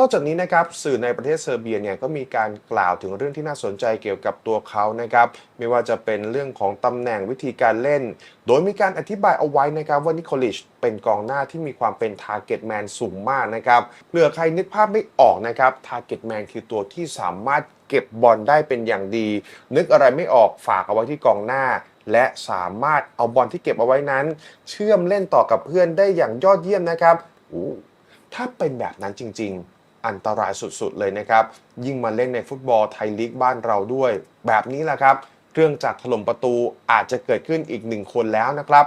นอกจากนี้นะครับสื่อในประเทศเซอร์เบียเนี่ยก็มีการกล่าวถึงเรื่องที่น่าสนใจเกี่ยวกับตัวเขานะครับไม่ว่าจะเป็นเรื่องของตำแหน่งวิธีการเล่น โดยมีการอธิบายเอาไว้นะครับว่านิโคลิชเป็นกองหน้าที่มีความเป็นทาร์เก็ตแมนสูงมากนะครับเผื่อใครนึกภาพไม่ออกนะครับทาร์เก็ตแมนคือตัวที่สามารถเก็บบอลได้เป็นอย่างดี นึกอะไรไม่ออกฝากเอาไว้ที่กองหน้า และสามารถเอาบอลที่เก็บเอาไว้นั้น เชื่อมเล่นต่อกับเพื่อนได้อย่างยอดเยี่ยมนะครับถ้าเป็นแบบนั้นจริง ๆ อันตรายสุดๆเลยนะครับ ยิ่งมาเล่นในฟุตบอลไทยลีกบ้านเราด้วย แบบนี้แหละครับเรื่องจักถล่มประตูอาจจะเกิดขึ้นอีกหนึ่งคนแล้วนะครับ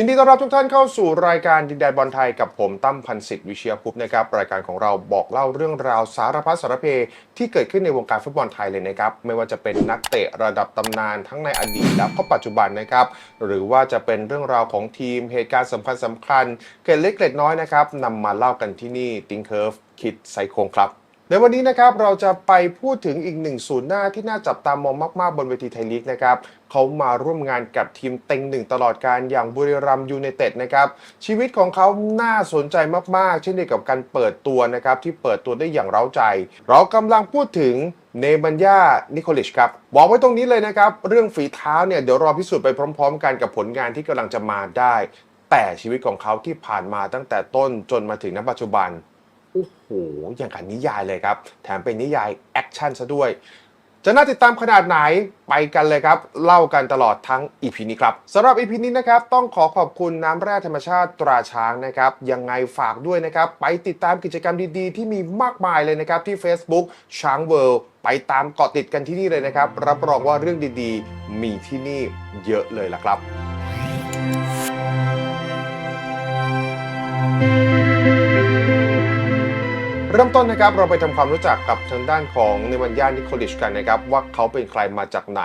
ยินดีต้อนรับทุกท่านเข้าสู่รายการดินแดนบอลไทยกับผมตั้มพันศิษย์วิเชียรภุพนะครับรายการของเราบอกเล่าเรื่องราวสารพัดสารเพที่เกิดขึ้นในวงการฟุตบอลไทยเลยนะครับไม่ว่าจะเป็นนักเตะระดับตำนานทั้งในอดีตและก็ปัจจุบันนะครับหรือว่าจะเป็นเรื่องราวของทีมเหตุการณ์สำคัญสำคัญเกร็ดเล็กเกร็ดน้อยนะครับนำมาเล่ากันที่นี่ติงเคิร์ฟคิดไซโคงครับ ในวันนี้นะครับเราจะไปพูดถึงอีกหนึ่งศูนย์หน้าที่น่าจับตามองมากๆ บนเวทีไทยลีกนะครับเขามาร่วมงานกับทีมเต็งหนึ่งตลอดการอย่างบุรีรัมย์ยูไนเต็ดนะครับชีวิตของเขาน่าสนใจมากๆ เช่นเดียวกับการเปิดตัวนะครับที่เปิดตัวได้อย่างเร้าใจ เรากำลังพูดถึงเนบัญญา นิโคลิชครับบอกไว้ตรงนี้เลยนะครับ เรื่องฝีเท้าเนี่ยเดี๋ยวรอพิสูจน์ไปพร้อม ๆ กันกับผลงานที่กำลังจะมาได้ แต่ชีวิตของเขาที่ผ่านมาตั้งแต่ต้นจนมาถึงณปัจจุบัน อ้โหอย่างกับนิยายเลยครับ แถมเป็นนิยายแอคชั่นซะด้วย จะน่าติดตามขนาดไหนไปกันเลยครับ เล่ากันตลอดทั้ง EP นี้ครับสำหรับ EP นี้นะครับต้องขอขอบคุณน้ำแร่ธรรมชาติตราช้างนะครับยังไงฝากด้วยนะครับ ไปติดตามกิจกรรมดีๆ ที่มีมากมายเลยนะครับที่ Facebook ช้างเวิลด์ไปตามเกาะติดกันที่นี่เลยนะครับ รับรองว่าเรื่องดีๆ มีที่นี่เยอะเลยล่ะครับ เริ่มต้นนะครับเราไปทำความรู้จักกับทางด้านของเนวันยานิโคลิชกันนะครับว่าเขาเป็นใครมาจากไหน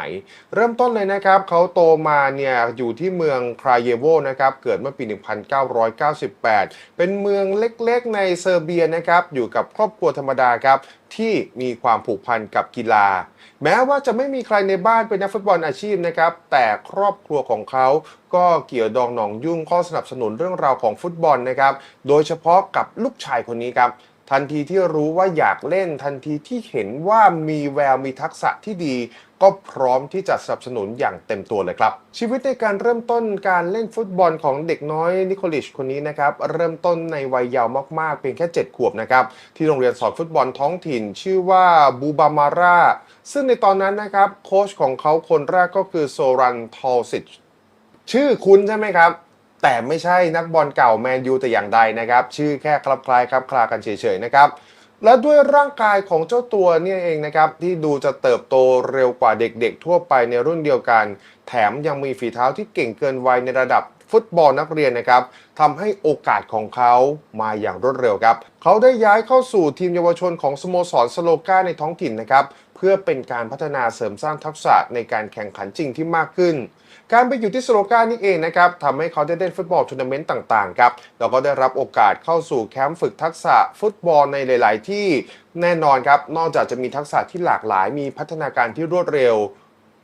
เริ่มต้นเลยนะครับเขาโตมาเนี่ยอยู่ที่เมืองคราเยโวนะครับเกิดเมื่อปี 1998 เป็นเมืองเล็กๆในเซอร์เบียนะครับอยู่กับครอบครัวธรรมดาครับที่มีความผูกพันกับกีฬา แม้ว่าจะไม่มีใครในบ้านเป็นนักฟุตบอลอาชีพนะครับแต่ครอบครัวของเขาก็เกี่ยวดองหนองยุ่งข้อสนับสนุนเรื่องราวของฟุตบอลนะครับโดยเฉพาะกับลูกชายคนนี้ครับ ทันทีที่รู้ว่าอยากเล่นทันทีที่เห็นว่ามีแววมีทักษะที่ดี ก็พร้อมที่จะสนับสนุนอย่างเต็มตัวเลยครับ ชีวิตในการเริ่มต้นการเล่นฟุตบอลของเด็กน้อยนิโคลิชคนนี้นะครับ เริ่มต้นในวัยเยาว์มากๆ เพียงแค่ 7 ขวบนะครับ ที่โรงเรียนสอนฟุตบอลท้องถิ่น ชื่อว่าบูบามาร่าซึ่งในตอนนั้นนะครับโค้ชของเขาคนแรกก็คือโซรันทอลซิชชื่อคุณใช่ไหมครับ แต่ไม่ใช่นักบอลเก่าแมนยูแต่อย่างใดนะครับ ชื่อแค่คลับคลายครับคลากันเฉยๆนะครับและด้วยร่างกายของเจ้าตัวเนี่ยเองนะครับ ที่ดูจะเติบโตเร็วกว่าเด็กๆ ทั่วไปในรุ่นเดียวกัน แถมยังมีฝีเท้าที่เก่งเกินวัยในระดับฟุตบอลนักเรียนนะครับทำให้โอกาสของเขามาอย่างรวดเร็วครับ เขาได้ย้ายเข้าสู่ทีมเยาวชนของสโมสรสโลกาในท้องถิ่นนะครับ เพื่อเป็นการพัฒนาเสริมสร้างทักษะในการแข่งขันจริงที่มากขึ้น การไปอยู่ที่สโลกานี่เองนะครับทำให้เขาได้เล่นฟุตบอลทัวร์นาเมนต์ต่างๆครับแล้วก็ได้รับโอกาสเข้าสู่แคมป์ฝึกทักษะฟุตบอลในหลาย ๆ ที่แน่นอนครับ นอกจากจะมีทักษะที่หลากหลาย มีพัฒนาการที่รวดเร็ว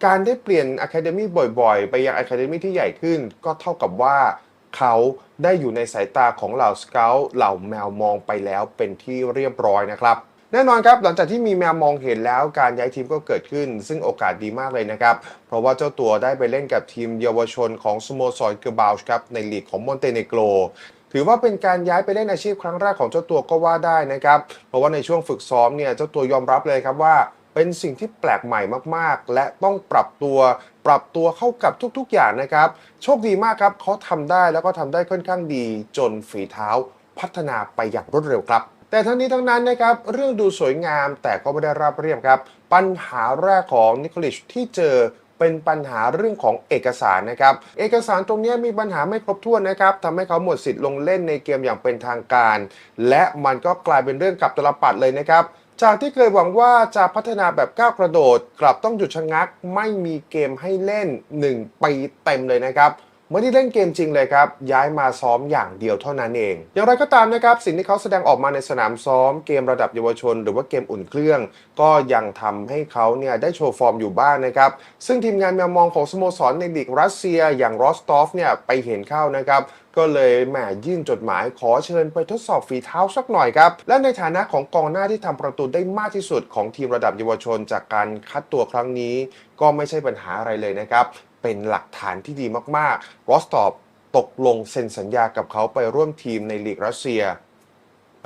การได้เปลี่ยนอะคาเดมี่บ่อย ๆ ไปยังอะคาเดมี่ที่ใหญ่ขึ้น ก็เท่ากับว่าเขาได้อยู่ในสายตาของเหล่าสเกลเหล่าแมวมองไปแล้วเป็นที่เรียบร้อยนะครับ แน่นอนครับหลังจากที่มีแมวมองเห็นแล้วการย้ายทีมก็เกิดขึ้น ซึ่งโอกาสดีมากเลยนะครับ เพราะว่าเจ้าตัวได้ไปเล่นกับทีมเยาวชนของสโมสรเกอร์บาลครับในลีกของมอนเตเนโกรถือว่าเป็นการย้ายไปเล่นอาชีพครั้งแรกของเจ้าตัวก็ว่าได้นะครับ เพราะว่าในช่วงฝึกซ้อมเนี่ยเจ้าตัวยอมรับเลยครับว่า เป็นสิ่งที่แปลกใหม่มากๆ และต้องปรับตัว ปรับตัวเข้ากับทุกๆ อย่างนะครับ โชคดีมากครับเขาทำได้แล้วก็ทำได้ค่อนข้างดี จนฝีเท้าพัฒนาไปอย่างรวดเร็วครับ แต่ทั้งนี้ทั้งนั้นนะครับเรื่องดูสวยงามแต่ก็ไม่ได้ราบเรียบครับ ปัญหาแรกของนิโคลิชที่เจอเป็นปัญหาเรื่องของเอกสารนะครับ เอกสารตรงนี้มีปัญหาไม่ครบถ้วนนะครับทำให้เขาหมดสิทธิ์ลงเล่นในเกมอย่างเป็นทางการ และมันก็กลายเป็นเรื่องกับตลปัดเลยนะครับ จากที่เคยหวังว่าจะพัฒนาแบบก้าวกระโดด กลับต้องหยุดชะงัก ไม่มีเกมให้เล่น 1 ปีเต็มเลยนะครับ ไม่ได้เล่นเกมจริงเลยครับ ย้ายมาซ้อมอย่างเดียวเท่านั้นเอง อย่างไรก็ตามนะครับ สิ่งที่เขาแสดงออกมาในสนามซ้อม เกมระดับเยาวชน หรือว่าเกมอุ่นเครื่อง ก็ยังทำให้เขาเนี่ยได้โชว์ฟอร์มอยู่บ้างนะครับ ซึ่งทีมงานแมวมองของสโมสรในลีกรัสเซียอย่างรอสตอฟเนี่ยไปเห็นเข้านะครับก็เลยแหมยื่นจดหมายขอเชิญไปทดสอบฝีเท้าสักหน่อยครับ และในฐานะของกองหน้าที่ทำประตูได้มากที่สุดของทีมระดับเยาวชนจากการคัดตัวครั้งนี้ ก็ไม่ใช่ปัญหาอะไรเลยนะครับ เป็นหลักฐานที่ดีมากๆรอสตอฟตกลงเซ็นสัญญากับเขาไปร่วมทีมในลีกรัสเซีย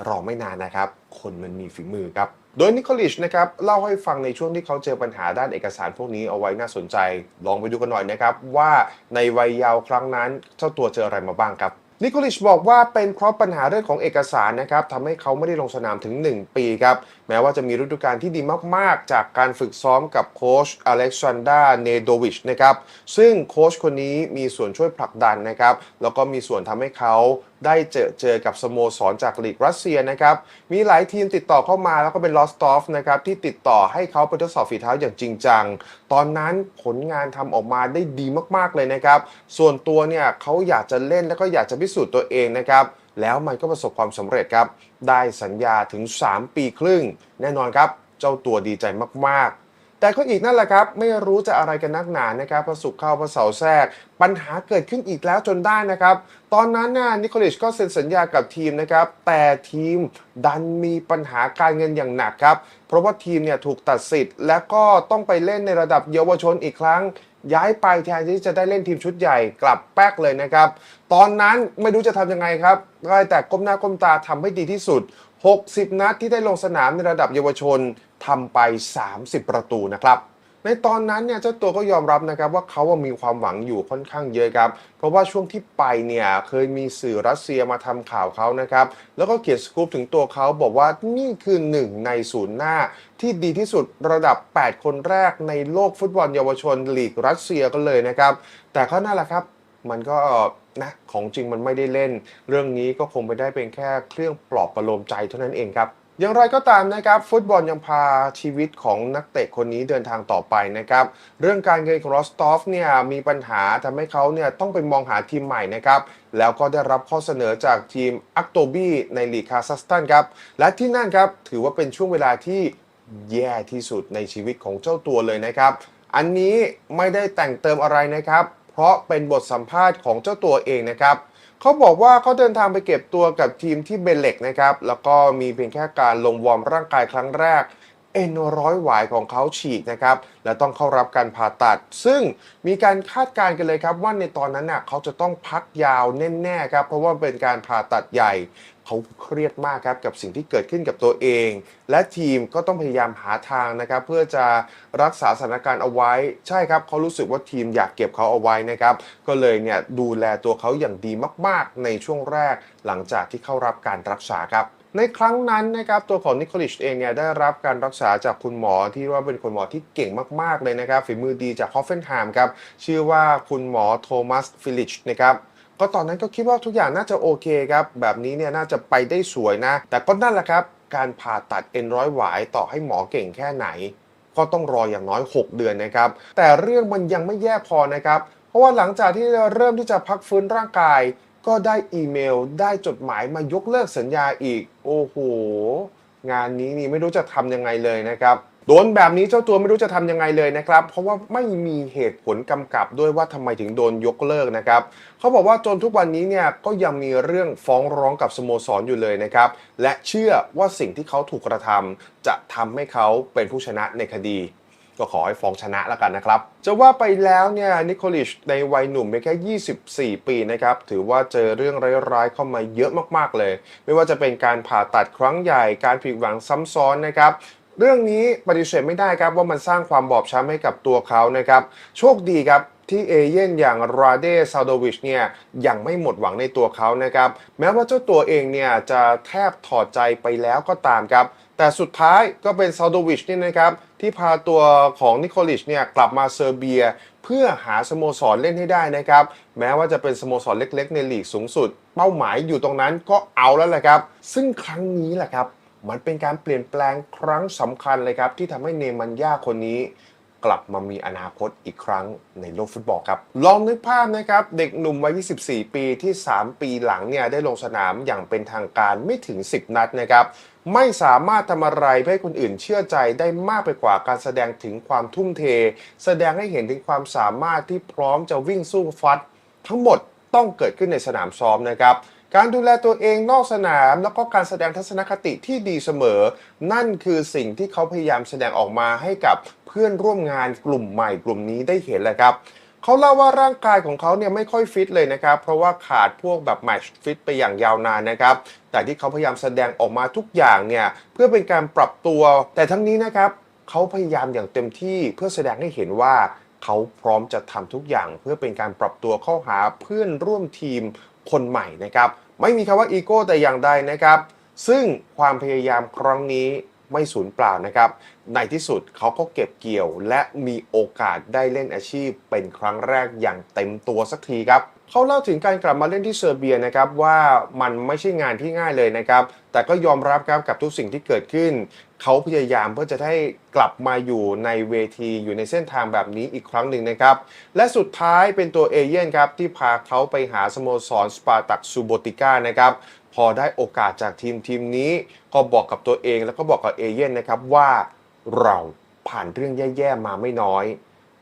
รอไม่นานนะครับ คนมันมีฝีมือครับ โดยนิโคลิชนะครับเล่าให้ฟังในช่วงที่เขาเจอปัญหาด้านเอกสารพวกนี้เอาไว้น่าสนใจ ลองไปดูกันหน่อยนะครับว่าในวัยเยาว์ครั้งนั้นเจ้าตัวเจออะไรมาบ้างครับนิโคลิชบอกว่าเป็นเพราะปัญหาเรื่องของเอกสารนะครับทำให้เขาไม่ได้ลงสนามถึง 1 ปีครับแม้ว่าจะมีฤดูกาลที่ดีมาก ๆ จากการฝึกซ้อมกับโค้ชอเล็กซานดราเนโดวิชนะครับซึ่งโค้ชคนนี้มีส่วนช่วยผลักดันนะครับแล้วก็มีส่วนทำให้เขาได้เจอเจอกับสโมสรจากลีกรัสเซียนะครับมีหลายทีมติดต่อเข้ามาแล้วก็เป็นลอสตอฟนะครับที่ติดต่อให้เขาไปทดสอบฝีเท้าอย่างจริงจัง ตอนนั้นผลงานทำออกมาได้ดีมากๆเลยนะครับ ส่วนตัวเนี่ยเขาอยากจะเล่นแล้วก็อยากจะพิสูจน์ตัวเองนะครับแล้วมันก็ประสบความสำเร็จครับ ได้สัญญาถึง 3 ปีครึ่ง แน่นอนครับ เจ้าตัวดีใจมากๆ แต่ก็อีกนั่นแหละครับ ไม่รู้จะอะไรกันนักหนานะครับประสุกเข้าประเสาแทรก ปัญหาเกิดขึ้นอีกแล้วจนได้นะครับ ตอนนั้นน่ะนิโคลิชก็เซ็นสัญญากับทีมนะครับ แต่ทีมดันมีปัญหาการเงินอย่างหนักครับ เพราะว่าทีมเนี่ยถูกตัดสิทธิ์ และก็ต้องไปเล่นในระดับเยาวชนอีกครั้ง ย้ายไปแทนที่จะได้เล่นทีมชุดใหญ่กลับแป๊กเลยนะครับ ตอนนั้นไม่รู้จะทำยังไงครับได้แต่ก้มหน้าก้มตาทำให้ดีที่สุด 60 นัดที่ได้ลงสนามในระดับเยาวชนทำไป 30 ประตูนะครับ ในตอนนั้นเนี่ยเจ้าตัวก็ยอมรับนะครับว่าเขาว่ามีความหวังอยู่ค่อนข้างเยอะครับ เพราะว่าช่วงที่ไปเนี่ยเคยมีสื่อรัสเซียมาทำข่าวเขานะครับ แล้วก็เขียนสกู๊ปถึงตัวเขาบอกว่านี่คือหนึ่งในศูนย์หน้าที่ดีที่สุดระดับ 8 คนแรกในโลกฟุตบอลเยาวชนลีกรัสเซียกันเลยนะครับ แต่ก็นั่นแหละครับมันก็นะของจริงมันไม่ได้เล่น เรื่องนี้ก็คงไปได้เป็นแค่เครื่องปลอบประโลมใจเท่านั้นเองครับ อย่างไรก็ตามนะครับฟุตบอลยังพาชีวิตของนักเตะคนนี้เดินทางต่อไปนะครับเรื่องการเงินของรอสตอฟเนี่ยมีปัญหาทำให้เขาเนี่ยต้องไปมองหาทีมใหม่นะครับแล้วก็ได้รับข้อเสนอจากทีมอักโตบีในลีกคาซัคสถานครับและที่นั่นครับถือว่าเป็นช่วงเวลาที่แย่ที่สุดในชีวิตของเจ้าตัวเลยนะครับ อันนี้ไม่ได้แต่งเติมอะไรนะครับ เพราะเป็นบทสัมภาษณ์ของเจ้าตัวเองนะครับ เขาบอกว่าเขาเดินทางไปเก็บตัวกับทีมที่เบลเล็กนะครับ แล้วก็มีเพียงแค่การลงวอร์มร่างกายครั้งแรก เอ็นร้อยหวายของเขาฉีกนะครับ และต้องเข้ารับการผ่าตัด ซึ่งมีการคาดการณ์กันเลยครับว่าในตอนนั้นน่ะเขาจะต้องพักยาวแน่ๆครับ เพราะว่าเป็นการผ่าตัดใหญ่ เขาเครียดมากครับกับสิ่งที่เกิดขึ้นกับตัวเอง และทีมก็ต้องพยายามหาทางนะครับ เพื่อจะรักษาสถานการณ์เอาไว้ ใช่ครับเขารู้สึกว่าทีมอยากเก็บเขาเอาไว้นะครับ ก็เลยเนี่ยดูแลตัวเขาอย่างดีมากๆ ในช่วงแรก หลังจากที่เข้ารับการรักษาครับ ในครั้งนั้นนะครับตัวของนิโคลิชเองเนี่ยได้รับการรักษาจากคุณหมอที่ว่าเป็นคุณหมอที่เก่งมาก ๆ เลยนะครับ ฝีมือดีจากฮอฟเฟนไฮม์ครับ ชื่อว่าคุณหมอโทมัสฟิลิชนะครับก็ตอนนั้นก็คิดว่าทุกอย่างน่าจะโอเคครับ แบบนี้เนี่ยน่าจะไปได้สวยนะ แต่ก็นั่นแหละครับการผ่าตัดเอ็นร้อยหวายต่อให้หมอเก่งแค่ไหน ก็ต้องรออย่างน้อย 6 เดือนนะครับ แต่เรื่องมันยังไม่แย่พอนะครับ เพราะว่าหลังจากที่เริ่มที่จะพักฟื้นร่างกาย ก็ได้อีเมลได้จดหมายมายกเลิกสัญญาอีก โอ้โห งานนี้นี่ไม่รู้จะทำยังไงเลยนะครับโดนแบบนี้เจ้าตัวไม่รู้จะทำยังไงเลยนะครับ เพราะว่าไม่มีเหตุผลกำกับด้วยว่าทำไมถึงโดนยกเลิกนะครับเขาบอกว่าจนทุกวันนี้เนี่ยก็ยังมีเรื่องฟ้องร้องกับสโมสรอยู่เลยนะครับ และเชื่อว่าสิ่งที่เขาถูกกระทำจะทำให้เขาเป็นผู้ชนะในคดี ก็ขอให้ฟ้องชนะแล้วกันนะครับ จะว่าไปแล้วเนี่ยนิโคลิชในวัยหนุ่มเพียงแค่ 24 ปีนะครับ ถือว่าเจอเรื่องร้ายๆเข้ามาเยอะมากๆเลย ไม่ว่าจะเป็นการผ่าตัดครั้งใหญ่ การผิดหวังซ้ำซ้อนนะครับเรื่องนี้ปฏิเสธไม่ได้ครับว่ามันสร้างความบอบช้ำให้กับตัวเขานะครับ โชคดีครับที่เอเย่นอย่างราเดซาโดวิชเนี่ยยังไม่หมดหวังในตัวเขานะครับ แม้ว่าเจ้าตัวเองเนี่ยจะแทบถอดใจไปแล้วก็ตามครับ แต่สุดท้ายก็เป็นซาโดวิชนี่นะครับที่พาตัวของนิโคลิชเนี่ยกลับมาเซอร์เบีย เพื่อหาสโมสรเล่นให้ได้นะครับแม้ว่าจะเป็นสโมสรเล็กๆ ในลีกสูงสุด เป้าหมายอยู่ตรงนั้นก็เอาแล้วแหละครับ ซึ่งครั้งนี้แหละครับ มันเป็นการเปลี่ยนแปลงครั้งสำคัญเลยครับ ที่ทำให้เนมันยาคนนี้กลับมามีอนาคตอีกครั้งในโลกฟุตบอลครับ ลองนึกภาพนะครับ เด็กหนุ่มวัย 24 ปีที่ 3 ปีหลังเนี่ยได้ลงสนามอย่างเป็นทางการไม่ถึง 10 นัดนะครับ ไม่สามารถทำอะไรให้คนอื่นเชื่อใจได้มากไปกว่าการแสดงถึงความทุ่มเท แสดงให้เห็นถึงความสามารถที่พร้อมจะวิ่งสู้ฟัด ทั้งหมดต้องเกิดขึ้นในสนามซ้อมนะครับการดูแลตัวเองนอกสนามแล้วก็การแสดงทัศนคติที่ดีเสมอ นั่นคือสิ่งที่เขาพยายามแสดงออกมาให้กับเพื่อนร่วมงานกลุ่มใหม่กลุ่มนี้ได้เห็นแหละครับ เขาเล่าว่าร่างกายของเขาเนี่ยไม่ค่อยฟิตเลยนะครับ เพราะว่าขาดพวกแบบแมชฟิตไปอย่างยาวนานนะครับ แต่ที่เขาพยายามแสดงออกมาทุกอย่างเนี่ยเพื่อเป็นการปรับตัว แต่ทั้งนี้นะครับเขาพยายามอย่างเต็มที่เพื่อแสดงให้เห็นว่าเขาพร้อมจะทำทุกอย่าง เพื่อเป็นการปรับตัวเข้าหาเพื่อนร่วมทีมคนใหม่นะครับ ไม่มีคำว่าอีโก้แต่อย่างใดนะครับ ซึ่งความพยายามครั้งนี้ ไม่สูญเปล่านะครับ ในที่สุดเขาก็เก็บเกี่ยว และมีโอกาสได้เล่นอาชีพเป็นครั้งแรกอย่างเต็มตัวสักทีครับเขาเล่าถึงการกลับมาเล่นที่เซอร์เบียนะครับว่ามันไม่ใช่งานที่ง่ายเลยนะครับ แต่ก็ยอมรับครับกับทุกสิ่งที่เกิดขึ้น เขาพยายามเพื่อจะได้กลับมาอยู่ในเวทีอยู่ในเส้นทางแบบนี้อีกครั้งหนึ่งนะครับ และสุดท้ายเป็นตัวเอเย่นครับที่พาเขาไปหาสโมสรสปาร์ตักซูโบติก้านะครับ พอได้โอกาสจากทีมทีมนี้ ก็บอกกับตัวเองแล้วก็บอกกับเอเย่นนะครับว่าเราผ่านเรื่องแย่ๆมาไม่น้อย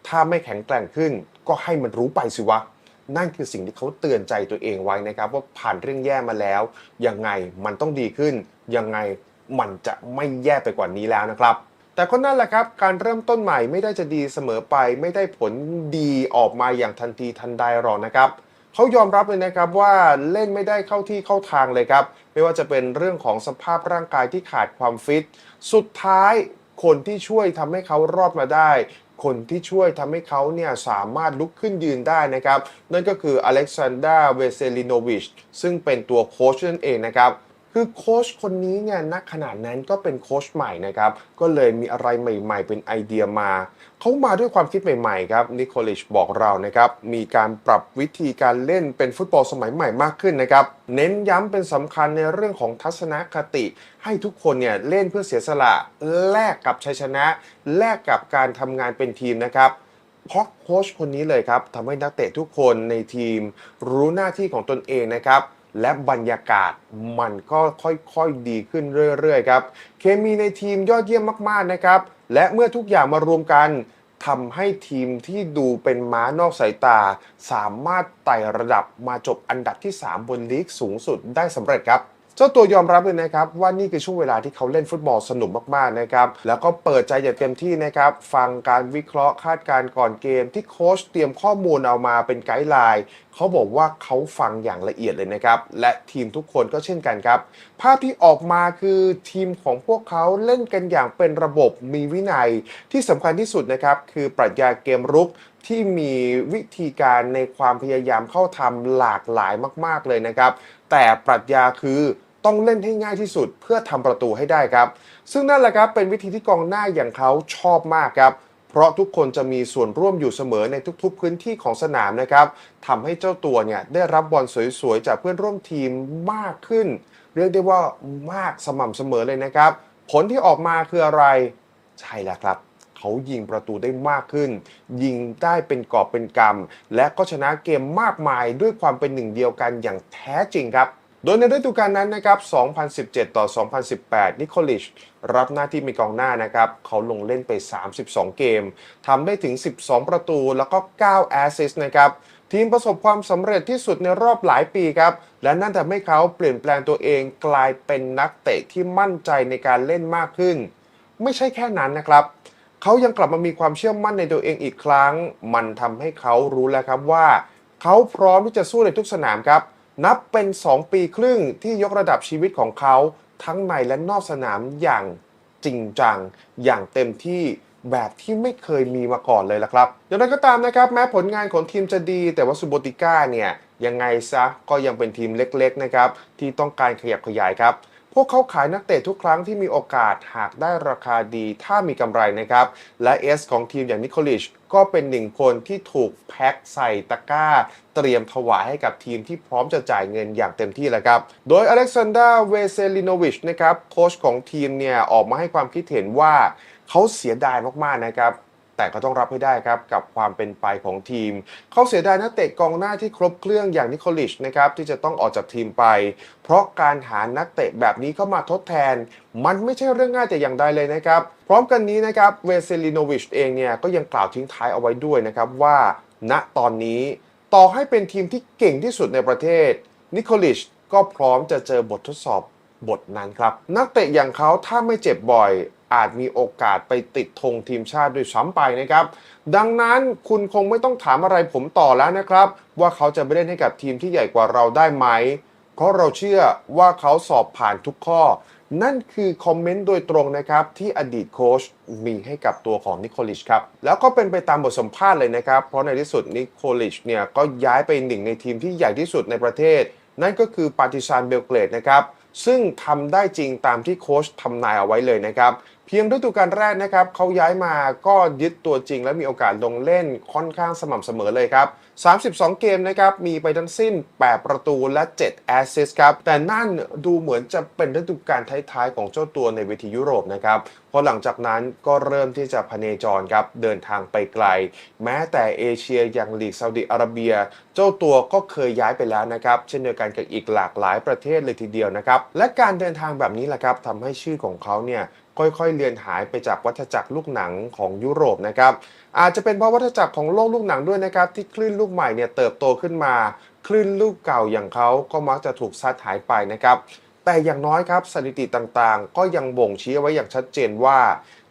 ถ้าไม่แข็งแกร่งขึ้นก็ให้มันรู้ไปสิวะ นั่นคือสิ่งที่เขาเตือนใจตัวเองไว้นะครับ ว่าผ่านเรื่องแย่มาแล้ว ยังไงมันต้องดีขึ้น ยังไงมันจะไม่แย่ไปกว่านี้แล้วนะครับ แต่ก็นั่นแหละครับ การเริ่มต้นใหม่ไม่ได้จะดีเสมอไป ไม่ได้ผลดีออกมาอย่างทันทีทันใดหรอกนะครับ เขายอมรับเลยนะครับว่าเล่นไม่ได้เข้าที่เข้าทางเลยครับ ไม่ว่าจะเป็นเรื่องของสภาพร่างกายที่ขาดความฟิต สุดท้ายคนที่ช่วยทำให้เขารอดมาได้ คนที่ช่วยทำให้เขาเนี่ยสามารถลุกขึ้นยืนได้นะครับ นั่นก็คืออเล็กซานดราเวเซลิโนวิชซึ่งเป็นตัวโค้ชนั่นเองนะครับ คือโค้ชคนนี้เนี่ยนักขนาดนั้นก็เป็นโค้ชใหม่นะครับ ก็เลยมีอะไรใหม่ ๆ เป็นไอเดียมา เขามาด้วยความคิดใหม่ ๆ ครับนิโคลิชบอกเรานะครับ มีการปรับวิธีการเล่นเป็นฟุตบอลสมัยใหม่มากขึ้นนะครับ เน้นย้ำเป็นสำคัญในเรื่องของทัศนคติ ให้ทุกคนเนี่ยเล่นเพื่อเสียสละแลกกับชัยชนะ แลกกับการทำงานเป็นทีมนะครับเพราะโค้ชคนนี้เลยครับทำให้นักเตะทุกคนในทีม รู้หน้าที่ของตนเองนะครับ และบรรยากาศมันก็ค่อยๆดีขึ้นเรื่อยๆครับ เคมีในทีมยอดเยี่ยมมากๆนะครับ และเมื่อทุกอย่างมารวมกันทำให้ทีมที่ดูเป็นม้านอกสายตา สามารถไต่ระดับมาจบอันดับที่ 3 บนลีกสูงสุดได้สำเร็จครับ เจ้าตัวยอมรับเลยนะครับว่านี่คือช่วงเวลาที่เขาเล่นฟุตบอลสนุกมากๆนะครับแล้วก็เปิดใจอย่างเต็มที่นะครับฟังการวิเคราะห์คาดการณ์ก่อนเกม ที่โค้ชเตรียมข้อมูลเอามาเป็นไกด์ไลน์เขาบอกว่าเขาฟังอย่างละเอียดเลยนะครับและทีมทุกคนก็เช่นกันครับ ภาพที่ออกมาคือทีมของพวกเขาเล่นกันอย่างเป็นระบบมีวินัย ที่สำคัญที่สุดนะครับคือปรัชญาเกมรุกที่มีวิธีการในความพยายามเข้าทำหลากหลายมาก ๆ เลยนะครับ แต่ปรัชญาคือต้องเล่นให้ง่ายที่สุดเพื่อทำประตูให้ได้ครับ ซึ่งนั่นแหละครับเป็นวิธีที่กองหน้าอย่างเขาชอบมากครับ เพราะทุกคนจะมีส่วนร่วมอยู่เสมอในทุกๆ พื้นที่ของสนามนะครับทำให้เจ้าตัวเนี่ยได้รับบอลสวยๆ จากเพื่อนร่วมทีมมากขึ้น เรียกได้ว่ามากสม่ำเสมอเลยนะครับ ผลที่ออกมาคืออะไร ใช่แล้วครับ เขายิงประตูได้มากขึ้น ยิงได้เป็นกอบเป็นกำและก็ชนะเกมมากมายด้วยความเป็นหนึ่งเดียวกันอย่างแท้จริงครับโดยในฤดูกาลนั้นนะครับ 2017 ต่อ 2018 นิโคลิชรับหน้าที่เป็นกองหน้านะครับ เขาลงเล่นไป 32 เกม ทำได้ถึง 12 ประตู แล้วก็ 9 แอสซิสต์นะครับ ทีมประสบความสำเร็จที่สุดในรอบหลายปีครับ และนั่นทำให้เขาเปลี่ยนแปลงตัวเองกลายเป็นนักเตะที่มั่นใจในการเล่นมากขึ้น ไม่ใช่แค่นั้นนะครับ เขายังกลับมามีความเชื่อมั่นในตัวเองอีกครั้ง มันทำให้เขารู้แล้วครับว่า เขาพร้อมที่จะสู้ในทุกสนามครับ นับเป็น 2 ปีครึ่งที่ยกระดับชีวิตของเขาทั้งในและนอกสนามอย่างจริงจัง อย่างเต็มที่แบบที่ไม่เคยมีมาก่อนเลยละครับอย่างไรก็ตามนะครับ แม้ผลงานของทีมจะดี แต่ว่าซูโบติก้าเนี่ยยังไงซะก็ยังเป็นทีมเล็กๆนะครับที่ต้องการขยับขยายครับ พวกเขาขายนักเตะทุกครั้งที่มีโอกาสหากได้ราคาดีถ้ามีกำไรนะครับ และเอสของทีมอย่างนิโคลิชก็เป็นหนึ่งคนที่ถูกแพ็คใส่ตะกร้า เตรียมถวายให้กับทีมที่พร้อมจะจ่ายเงินอย่างเต็มที่แล้วครับ โดยอเล็กซานดราเวเซลิโนวิชนะครับโค้ชของทีมเนี่ยออกมาให้ความคิดเห็นว่าเขาเสียดายมากๆนะครับ แต่ก็ต้องรับให้ได้ครับกับความเป็นไปของทีม เขาเสียดายนักเตะกองหน้าที่ครบเครื่องอย่างนิโคลิชนะครับที่จะต้องออกจากทีมไป เพราะการหานักเตะแบบนี้เข้ามาทดแทน มันไม่ใช่เรื่องง่ายแต่อย่างใดเลยนะครับ พร้อมกันนี้นะครับเวเซลิโนวิชเองเนี่ยก็ยังกล่าวทิ้งท้ายเอาไว้ด้วยนะครับว่า ณตอนนี้ต่อให้เป็นทีมที่เก่งที่สุดในประเทศนิโคลิชก็พร้อมจะเจอบททดสอบบทนั้นครับ นักเตะอย่างเขาถ้าไม่เจ็บบ่อย อาจมีโอกาสไปติดธงทีมชาติด้วยซ้ำไปนะครับ ดังนั้นคุณคงไม่ต้องถามอะไรผมต่อแล้วนะครับ ว่าเขาจะไปเล่นให้กับทีมที่ใหญ่กว่าเราได้ไหม เพราะเราเชื่อว่าเขาสอบผ่านทุกข้อ นั่นคือคอมเมนต์โดยตรงนะครับ ที่อดีตโค้ชมีให้กับตัวของนิโคลิชครับ แล้วก็เป็นไปตามบทสัมภาษณ์เลยนะครับ เพราะในที่สุดนิโคลิชเนี่ยก็ย้ายไปหนึ่งในทีมที่ใหญ่ที่สุดในประเทศ นั่นก็คือปาร์ติซานเบลเกรดนะครับ ซึ่งทำได้จริงตามที่โค้ชทำนายเอาไว้เลยนะครับ เพียงฤดูกาลแรกนะครับเขาย้ายมาก็ยึดตัวจริง และมีโอกาสลงเล่นค่อนข้างสม่ำเสมอเลยครับ 32 เกมนะครับมีไปทั้งสิ้น 8 ประตูและ 7 แอสซิสต์ครับ แต่นั่นดูเหมือนจะเป็นฤดูกาลท้ายๆ ของเจ้าตัวในเวทียุโรปนะครับ พราะหลังจากนั้นก็เริ่มที่จะพเนจรครับเดินทางไปไกล แม้แต่เอเชียอย่างลีกซาอุดิอาระเบีย เจ้าตัวก็เคยย้ายไปแล้วนะครับ เช่นเดียวกันกับอีกหลากหลายประเทศเลยทีเดียวนะครับ และการเดินทางแบบนี้แหละครับทำให้ชื่อของเขาเนี่ยค่อยๆ เลือนหายไปจากวัฏจักรลูกหนังของยุโรปนะครับ อาจจะเป็นเพราะวัฏจักรของโลกลูกหนังด้วยนะครับ ที่คลื่นลูกใหม่เนี่ยเติบโตขึ้นมา คลื่นลูกเก่าอย่างเขาก็มักจะถูกซัดหายไปนะครับ แต่อย่างน้อยครับสถิติต่างๆ ก็ยังบ่งชี้ไว้อย่างชัดเจนว่า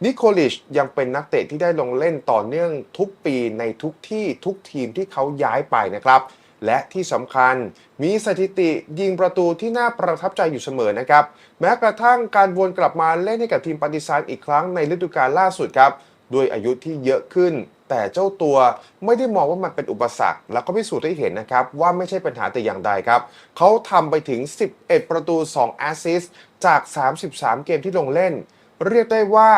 นิโคลิชยังเป็นนักเตะที่ได้ลงเล่นต่อเนื่องทุกปีในทุกที่ทุกทีมที่เขาย้ายไปนะครับ และที่สำคัญมีสถิติยิงประตูที่น่าประทับใจอยู่เสมอนะครับ แม้กระทั่งการวนกลับมาเล่นให้กับทีมปาร์ติซานอีกครั้งในฤดูกาลล่าสุดครับ ด้วยอายุที่เยอะขึ้น แต่เจ้าตัวไม่ได้มองว่ามันเป็นอุปสรรค แล้วก็พิสูจน์ให้เห็นนะครับ ว่าไม่ใช่ปัญหาแต่อย่างใดครับ เขาทำไปถึง 11 ประตู 2 แอสซิสต์จาก 33 เกมที่ลงเล่น เรียกได้ว่า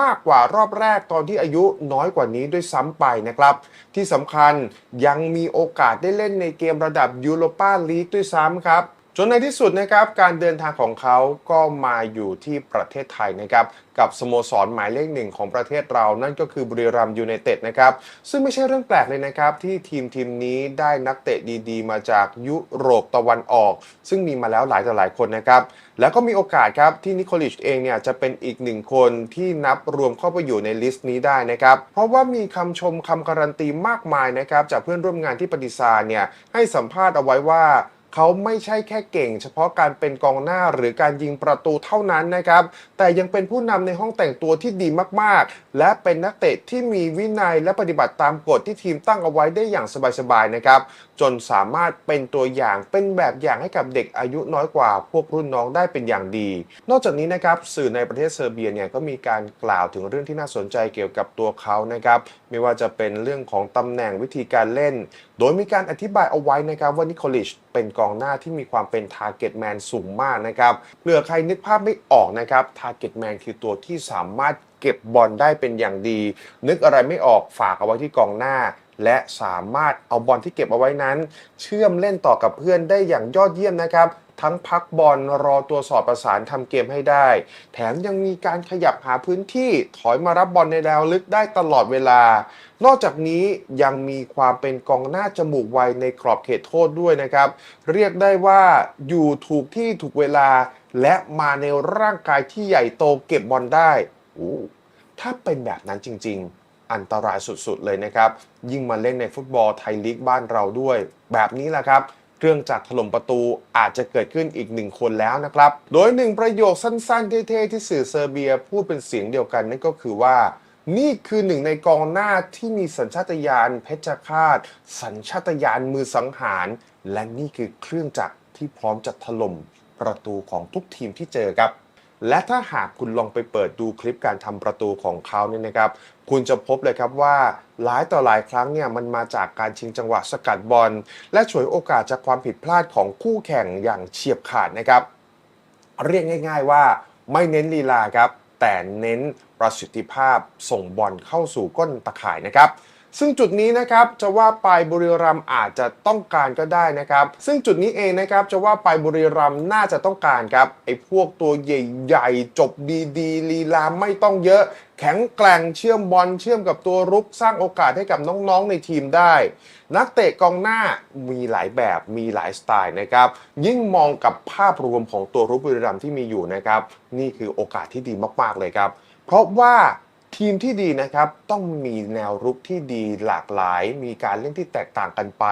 มากกว่ารอบแรกตอนที่อายุน้อยกว่านี้ด้วยซ้ำไปนะครับ ที่สำคัญยังมีโอกาสได้เล่นในเกมระดับยูโรปาลีกด้วยซ้ำครับ จนในที่สุดนะครับการเดินทางของเขาก็มาอยู่ที่ประเทศไทยนะครับกับสโมสรหมายเลขหนึ่งของประเทศเรานั่นก็คือบุรีรัมยูไนเต็ดนะครับซึ่งไม่ใช่เรื่องแปลกเลยนะครับที่ทีมทีมนี้ได้นักเตะดีๆ มาจากยุโรปตะวันออก ซึ่งมีมาแล้วหลายต่อหลายคนนะครับแล้วก็มีโอกาสครับที่นิโคลิชเองเนี่ยจะเป็นอีกหนึ่งคนที่นับรวมเข้าไปอยู่ในลิสต์นี้ได้นะครับเพราะว่ามีคำชมคำการันตีมากมายนะครับจากเพื่อนร่วมงานที่ปฏิซาเนี่ยให้สัมภาษณ์เอาไว้ว่า เขาไม่ใช่แค่เก่ง เฉพาะการเป็นกองหน้าหรือการยิงประตูเท่านั้นนะครับ แต่ยังเป็นผู้นำในห้องแต่งตัวที่ดีมากๆ และเป็นนักเตะที่มีวินัยและปฏิบัติตามกฎที่ทีมตั้งเอาไว้ได้อย่างสบายๆนะครับ จนสามารถเป็นตัวอย่างเป็นแบบอย่างให้กับเด็กอายุน้อยกว่า พวกรุ่นน้องได้เป็นอย่างดี นอกจากนี้นะครับสื่อในประเทศเซอร์เบียเนี่ยก็มีการกล่าวถึงเรื่องที่น่าสนใจเกี่ยวกับตัวเขานะครับ ไม่ว่าจะเป็นเรื่องของตำแหน่งวิธีการเล่น โดยมีการอธิบายเอาไว้นะครับว่านิโคลิช เป็นกองหน้าที่มีความเป็นทาร์เก็ตแมนสูงมากนะครับเผื่อใครนึกภาพไม่ออกนะครับทาร์เก็ตแมนคือตัวที่สามารถเก็บบอลได้เป็นอย่างดี นึกอะไรไม่ออกฝากเอาไว้ที่กองหน้า และสามารถเอาบอลที่เก็บเอาไว้นั้น เชื่อมเล่นต่อกับเพื่อนได้อย่างยอดเยี่ยมนะครับทั้งพักบอลรอตัวสอดประสานทำเกมให้ได้ แถมยังมีการขยับหาพื้นที่ถอยมารับบอลในแนวลึกได้ตลอดเวลานอกจากนี้ยังมีความเป็นกองหน้าจมูกไวในกรอบเขตโทษด้วยนะครับ เรียกได้ว่าอยู่ถูกที่ถูกเวลา และมาในร่างกายที่ใหญ่โตเก็บบอลได้อถ้าเป็นแบบนั้นจริง ๆ อันตรายสุดๆเลยนะครับ ยิ่งมาเล่นในฟุตบอลไทยลีกบ้านเราด้วย แบบนี้แหละครับเครื่องจักรถล่มประตูอาจจะเกิดขึ้นอีกหนึ่งคนแล้วนะครับ โดยหนึ่งประโยคสั้นๆ เท่ๆ ที่สื่อเซอร์เบียพูดเป็นเสียงเดียวกันนั่นก็คือว่า นี่คือหนึ่งในกองหน้าที่มีสัญชาตญาณเพชฌฆาต สัญชาตญาณมือสังหาร และนี่คือเครื่องจักรที่พร้อมจะถล่มประตูของทุกทีมที่เจอครับ และถ้าหากคุณลองไปเปิดดูคลิปการทำประตูของเขาเนี่ยนะครับ คุณจะพบเลยครับว่าหลายต่อหลายครั้งเนี่ยมันมาจากการชิงจังหวะสกัดบอล และฉวยโอกาสจากความผิดพลาดของคู่แข่งอย่างเฉียบขาดนะครับ เรียกง่าย ๆว่าไม่เน้นลีลาครับ แต่เน้นประสิทธิภาพส่งบอลเข้าสู่ก้นตะข่ายนะครับ ซึ่งจุดนี้นะครับจะว่าไปบุรีรัมอาจจะต้องการก็ได้นะครับ ซึ่งจุดนี้เองนะครับจะว่าไปบุรีรัมน่าจะต้องการครับไอ้พวกตัวใหญ่ๆ จบดีๆลีลาไม่ต้องเยอะ แข็งแกร่งเชื่อมบอลเชื่อมกับตัวรุกสร้างโอกาสให้กับน้องๆในทีมได้ นักเตะกองหน้ามีหลายแบบมีหลายสไตล์นะครับ ยิ่งมองกับภาพรวมของตัวรุกบุรีรัมที่มีอยู่นะครับ นี่คือโอกาสที่ดีมากๆเลยครับ เพราะว่า ทีมที่ดีนะครับต้องมีแนวรุกที่ดีหลากหลาย มีการเล่นที่แตกต่างกันไป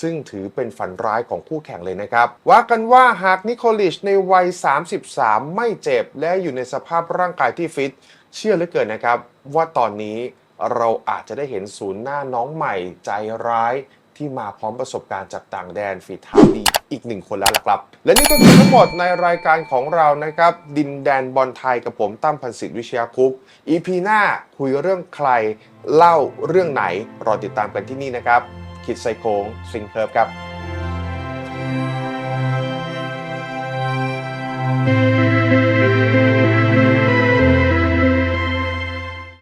ซึ่งถือเป็นฝันร้ายของคู่แข่งเลยนะครับ ว่ากันว่าหากนิโคลิชในวัย 33 ไม่เจ็บ และอยู่ในสภาพร่างกายที่ฟิต เชื่อเหลือเกินนะครับ ว่าตอนนี้เราอาจจะได้เห็นศูนย์หน้าน้องใหม่ใจร้าย ที่มาพร้อมประสบการณ์จากต่างแดนฝีเท้าดีอีกหนึ่งคนแล้วล่ะครับ และนี่ก็คือทั้งหมดในรายการของเรานะครับ ดินแดนบอลไทยกับผมตั้มพันศิษฐ์วิชยาคุป EP หน้าคุยเรื่องใคร เล่าเรื่องไหน รอติดตามกันที่นี่นะครับ คิดไซโคงซิงเคิร์ฟครับ